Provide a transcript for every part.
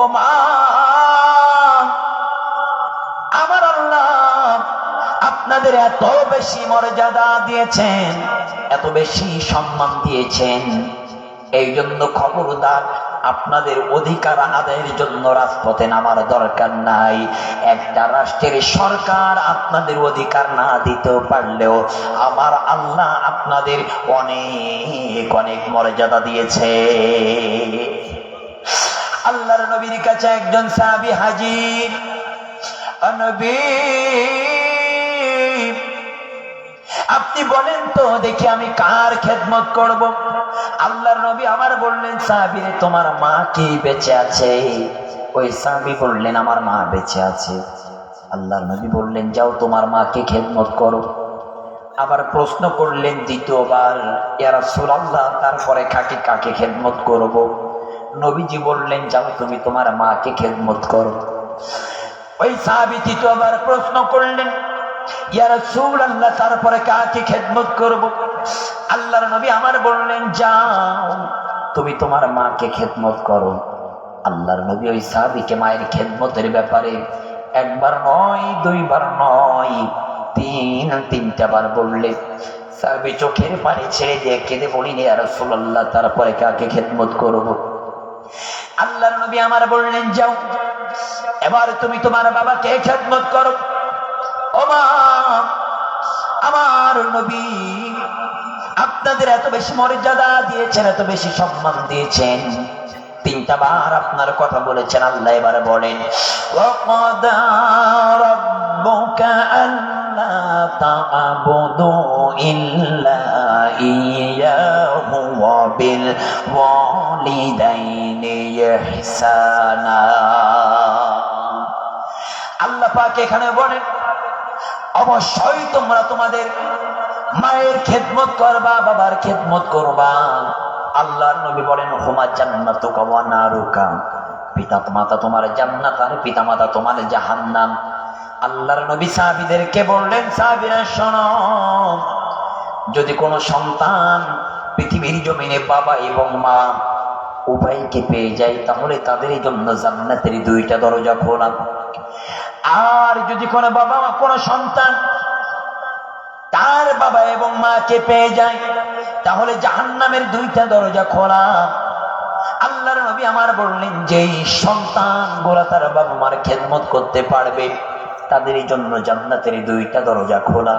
ও মা, আমার আল্লাহ আপনাদের এত বেশি মর্যাদা দিয়েছেন, এত বেশি সম্মান দিয়েছেন। এই জন্য খবরদার, আপনাদের অধিকার আদায়ের জন্য রাজপথে নামার দরকার নাই। একটা রাষ্ট্রের সরকার আপনাদের অধিকার না দিতে পারলেও আমার আল্লাহ আপনাদের অনেক অনেক মর্যাদা দিয়েছে। আল্লাহর নবীর কাছে একজন সাহাবী হাজির। আপনি বলেন তো, দেখি আমি কার খেদমত করব? আল্লাহর নবী আমার বললেন সাহাবিরে তোমার মা কি বেঁচে আছে? ওই সাহাবি বললেন, আমার মা বেঁচে আছে। আল্লাহর নবী বললেন, যাও, তোমার মাকে খেদমত করো। আবার প্রশ্ন করলেন, দ্বিতীয়বার ইয়ারা সুরাল্লাহ তারপরে কাকে কাকে খেদমত করব? নবীজি বললেন যাও তুমি তোমার মাকে খেদমত করো। ওই সাহাবি আবার প্রশ্ন করলেন আল্লাহ তারপরে কাকে খেদমত করব? আল্লাহর নবী আমার বললেন, যাও, তুমি তোমার মাকে খেদমত করো। আল্লাহর নবী ওই সাহাবিকে মায়ের খেদমতের ব্যাপারে একবার নয়, দুইবার নয়, তিন, তিনটা বার বললে, সাহাবি চোখের পানি ছেড়ে দিয়ে কেঁদে বলিনি আর সুল্লাহ তারপরে কাকে খেদমত করব? আল্লাহ নবী আমার বললেন, যাও। এবার তুমি তোমার বাবাকে খেদমত করো। আমার নবী আপনাদের এত বেশি মর্যাদা দিয়েছেন, এত বেশি সম্মান দিয়েছেন। তিনটা বার আপনার কথা বলেছেন, আল্লাহ এবার বলেন ইল্লা আল্লাহ পাক এখানে বলেন, অবশ্যই তোমরা তোমাদের মায়ের খেদমত করবা, বাবার খেদমত করবা। আল্লাহর নবী বলেন, হুমা জান্নাত নারুকা। পিতা মাতা তোমার জান্নাত আর পিতা মাতা তোমার জাহান্নাম। আল্লাহর নবী সাহাবিদেরকে বললেন, সাহাবিরা, শোনো, যদি কোনো সন্তান পৃথিবীর জমিনে বাবা এবং মা উভয়কে পেয়ে যায় তাহলে তাদের জন্য জান্নাতের দুইটা দরজা খোলা। আর যদি কোনো বাবা মা, কোনো সন্তান তার বাবা এবং মাকে পেয়ে যায়, তাহলে জাহান্নামের দুইটা দরজা খোলা। আল্লাহর নবী আমার বললেন যে সন্তান গোলা তার বাবা মার খেদমত করতে পারবে তাদের জন্য জান্নাতের দুইটা দরজা খোলা।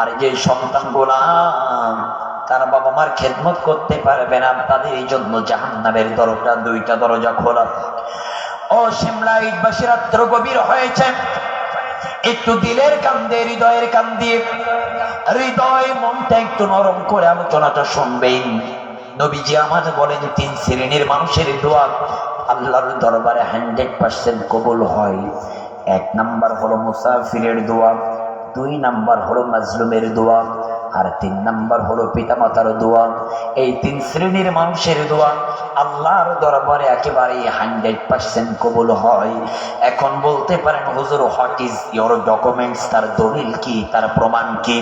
আর যে সন্তান গোলাম তার বাবা মার খেদমত করতে পারবে না, তাদের এই জন্য জাহান্নামের দরজা, দুইটা দরজা খোলা। ও সিমলা ইটবাসী রাত্র গভীর হয়েছে। একটু দিলের কান্দে, হৃদয়ের কান দিয়ে হৃদয় মনটা একটু নরম করে আলোচনাটা শুনবেন। নবীজি আমার বলেন, তিন শ্রেণির মানুষের দোয়া আল্লাহর দরবারে হান্ড্রেড পার্সেন্ট কবুল হয়। এক নাম্বার হলো মুসাফিরের দোয়া, দুই নাম্বার হলো মাজলুমের দোয়া আর তিন নাম্বার হলো পিতামাতার দোয়া। এই তিন শ্রেণির মানুষের দোয়া আল্লাহর দরবারে একেবারে হান্ড্রেড পার্সেন্ট কবুল হয়। এখন বলতে পারেন, হুজুর, হোয়াট ইজ ইয়োর ডকুমেন্টস? তার দলিল কি? তার প্রমাণ কি?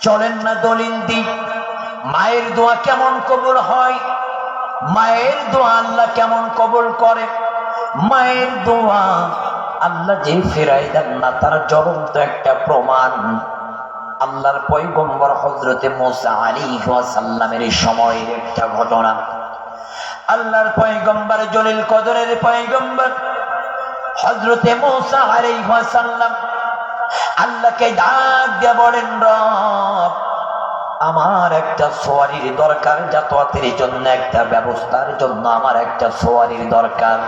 চলেন না দলিল দি মায়ের দোয়া কেমন কবুল হয়? মায়ের দোয়া আল্লাহ কেমন কবুল করে? মায়ের দোয়া আল্লাহ যে ফেরাই দেন না, তার জ্বলন্ত একটা প্রমাণ। আল্লাহর পয়গম্বর হজরতে মোসা আলী সাল্লামের সময়ের একটা ঘটনা। আল্লাহর পয়গম্বর জলিল কদরের পয়গম্বর হজরতে মোসা আলী সাল্লাম আল্লাহকে ডাক দিয়ে বলেন আমার একটা সোয়ারির দরকার, যাতায়াতের জন্য একটা ব্যবস্থার জন্য আমার একটা সোয়ারির দরকার।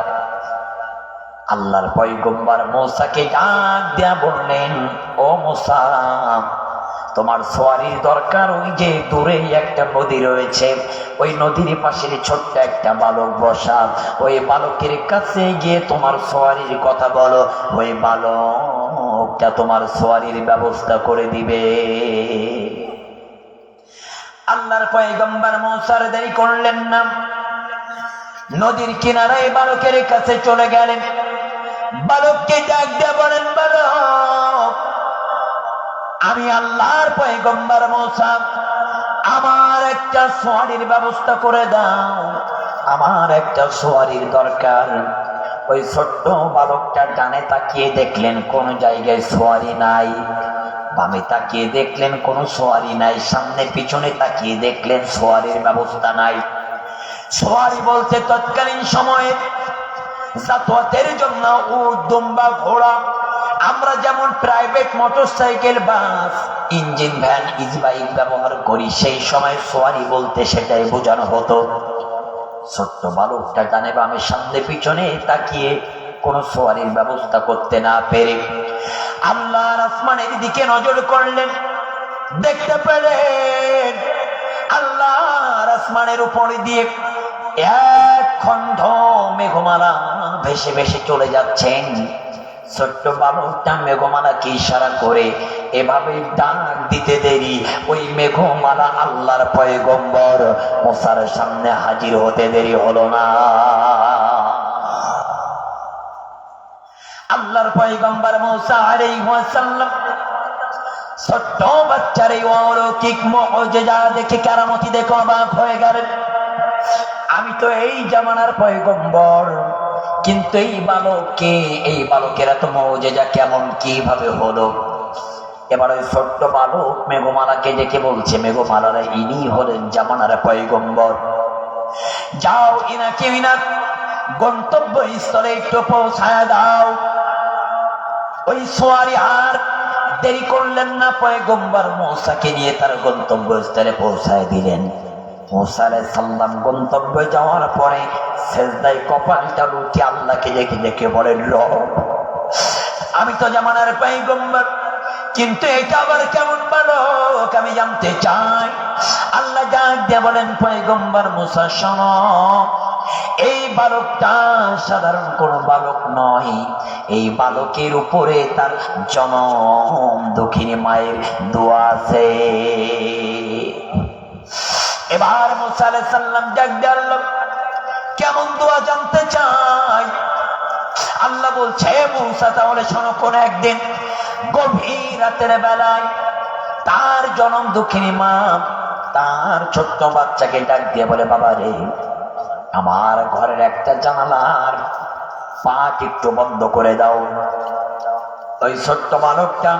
আল্লাহর পয়গম্বর মোসাকে ডাক দিয়া বললেন, ও মোসা তোমার সোয়ারির দরকার, ওই যে দূরে একটা নদী রয়েছে। ওই নদীর পাশের ছোট্ট একটা বালক বসা। ওই বালকের কাছে গিয়ে তোমার সোয়ারির কথা বলো। ওই বালকটা তোমার সোয়ারির ব্যবস্থা করে দিবে। আল্লাহর পয়গম্বর মৌসার দেরি করলেন না। নদীর কিনারায় বালকের কাছে চলে গেলেন। বালককে ডাক দিয়ে বলেন, বালক আমি আল্লাহর পয়গম্বর মৌসা, আমার একটা সোয়ারির ব্যবস্থা করে দাও। আমার একটা সোয়ারির দরকার। ওই ছোট্ট বালকটা ডানে তাকিয়ে দেখলেন, কোন জায়গায় সোয়ারি নাই। বামে তাকিয়ে দেখলেন, কোনো সোয়ারি নাই। সামনে পিছনে তাকিয়ে দেখলেন, সোয়ারির ব্যবস্থা নাই। সোয়ারি বলতে তৎকালীন সময়ে যাতায়াতের জন্য উট দুম্বা, ঘোড়া আমরা যেমন private motorcycle bus engine van easy bike ব্যবহার করি, সেই সময় সোয়ারি বলতে সেটাই বোঝানো হতো। ছোট্ট বালকটা ডানে বামের সামনে পিছনে তাকিয়ে কোনো সোয়ারির ব্যবস্থা করতে না পেরে আল্লাহ আসমানের দিকে নজর করলেন। দেখতে পেলেন আল্লাহ আসমানের উপর দিয়ে এক খণ্ড মেঘমালা ভেসে ভেসে চলে যাচ্ছেন। ছোট্ট বালকটা মেঘমালাকে ইশারা করে? এভাবে ডাক দিতে দেরি। ওই মেঘমালা আল্লাহর পয়গম্বর মশার সামনে হাজির হতে দেরি হলো না। আল্লাহর পয়গম্বর মৌসা আলাইহিস সালাম ছোট্ট বাচ্চার এই অলৌকিক মুজিজা দেখে কারামতি দেখে অবাক হয়ে গেলেন। আমি তো এই জামানার পয়গম্বর। কিন্তু এই বালককে, এই বালকের এত মৌজেজা কেমন, কীভাবে হলো? এবার ওই ছোট্ট বালক মেঘমালাকে দেখে বলছে, মেঘমালারা ইনি হলেন জামানার পয়গম্বর। যাও ইনাকে ইনার গন্তব্য স্থলে একটু পৌঁছায় দাও। ওই সোয়ারি আর দেরি করলেন না, পয়গম্বর মৌসাকে নিয়ে তার গন্তব্য স্থলে পৌঁছায় দিলেন। মৌসা সালাম গন্তব্যে যাওয়ার পরে সেজদায় কপালটা লুটি আল্লাহকে দেখে দেখে বলেন, রব, আমি তো জামানার পয়গম্বর, কিন্তু এটা আবার কেমন বালক আমি জানতে চাই? আল্লাহ ডাক দিয়ে বলেন, পয়গম্বর মুসা, শোন, এই বালকটা সাধারণ কোন বালক নয়। এই বালকের উপরে তার জনম দক্ষিণী মায়ের দোয়া আছে। এবার মুসা আলাইহিস সালাম ডাক দিয়ে আল্লাহ কেমন দোয়া জানতে চাই। আল্লাহ বলছে মুসা, তাহলে শোনো কোন একদিন গভীর রাতের বেলায় তার জনম দুঃখিনী মা তার ছোট্ট বাচ্চাকে ডাক দিয়ে বলে, বাবা রে, আমার ঘরের একটা জানালার পাট একটু বন্ধ করে দাও। ওই ছোট্ট বালকটা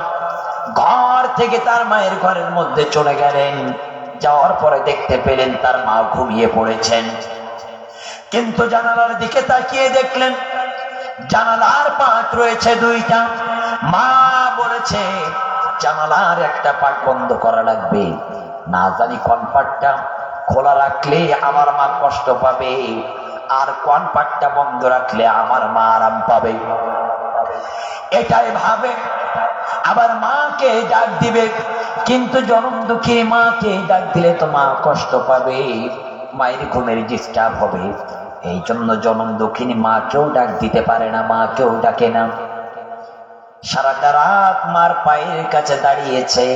ঘর থেকে তার মায়ের ঘরের মধ্যে চলে গেলেন। যাওয়ার পরে দেখতে পেলেন তার মা ঘুমিয়ে পড়েছেন। কিন্তু জানালার দিকে তাকিয়ে দেখলেন জানালার পাট রয়েছে দুইটা। মা বলেছে, জানালার একটা পাট বন্ধ করা লাগবে। না জানি কোন পাটটা খোলা রাখলে আমার মা কষ্ট পাবে, আর কোন পাটটা বন্ধ রাখলে আমার মা আরাম পাবে। এটাই ভাবে। আবার মাকে ডাক দিবে, কিন্তু জনম দুঃখী মাকে ডাক দিলে তো মা কষ্ট পাবে, মায়ের ঘুমের ডিস্টার্ব হবে। এই জন্য জনম দক্ষিণী মাকেও ডাক দিতে পারে না মাকেও ডাকে না। সারাটা রাত মার পায়ের কাছে দাঁড়িয়েছে।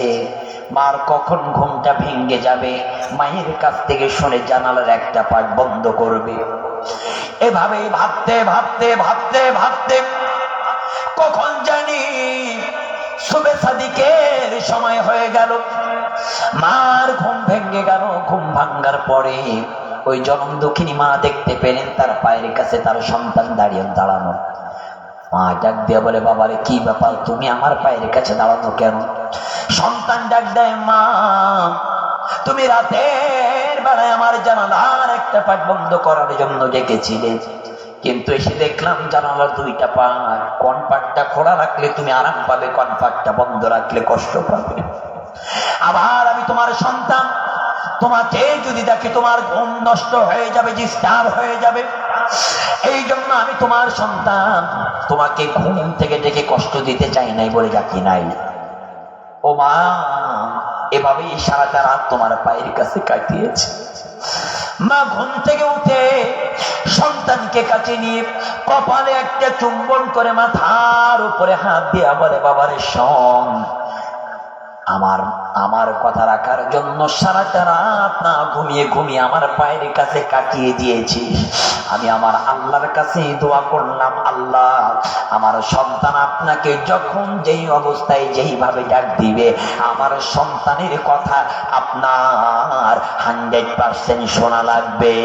মার কখন ঘুমটা ভেঙে যাবে, মায়ের কাছ থেকে শুনে জানালার একটা পাট বন্ধ করবে। এভাবে ভাবতে ভাবতে ভাবতে ভাবতে কখন জানি শুভে সাদিকের সময় হয়ে গেল। মার ঘুম ভেঙে গেল, ঘুম ভাঙ্গার পরে ওই জনম দক্ষিণী মা দেখতে পেলেন, তার পায়ের কাছে তার সন্তান দাঁড়িয়ে দাঁড়ানো। মা ডাক দিয়ে বলে, বাবারে, কি ব্যাপার? তুমি আমার পায়ের কাছে দাঁড়ানো কেন? সন্তান ডাক দেয়, মা, তুমি রাতের বেলায় আমার জানালার একটা পাট বন্ধ করার জন্য ডেকেছিলে। কিন্তু এসে দেখলাম জানালার দুইটা পাট। কোন পাটটা খোলা রাখলে তুমি আরাম পাবে, কোন পাটটা বন্ধ রাখলে কষ্ট পাবে? আবার আমি তোমার সন্তান তোমাকে যদি দেখে তোমার ঘুম নষ্ট হয়ে যাবে, ডিস্টার্ব হয়ে যাবে এই জন্য আমি তোমার সন্তান তোমাকে ঘুম থেকে ডেকে কষ্ট দিতে চাই নাই বলে ডাকি নাই। ও মা, এভাবেই সারাটা রাত তোমার পায়ের কাছে কাটিয়েছে। মা, ঘুম থেকে উঠে সন্তানকে কাছে নিয়ে কপালে একটা চুম্বন করে মাথার উপরে হাত দিয়ে বলে, বাবারে শোন, আমার আমার কথা রাখার জন্য সারাটা রাত না ঘুমিয়ে ঘুমিয়ে আমার পায়ের কাছে কাটিয়ে দিয়েছি। আমি আমার আল্লাহর কাছে দোয়া করলাম, আল্লাহ, আমার সন্তান আপনাকে যখন যেই অবস্থায় যেইভাবে ডাক দিবে, আমার সন্তানের কথা আপনার হান্ড্রেড পার্সেন্ট শোনা লাগবে।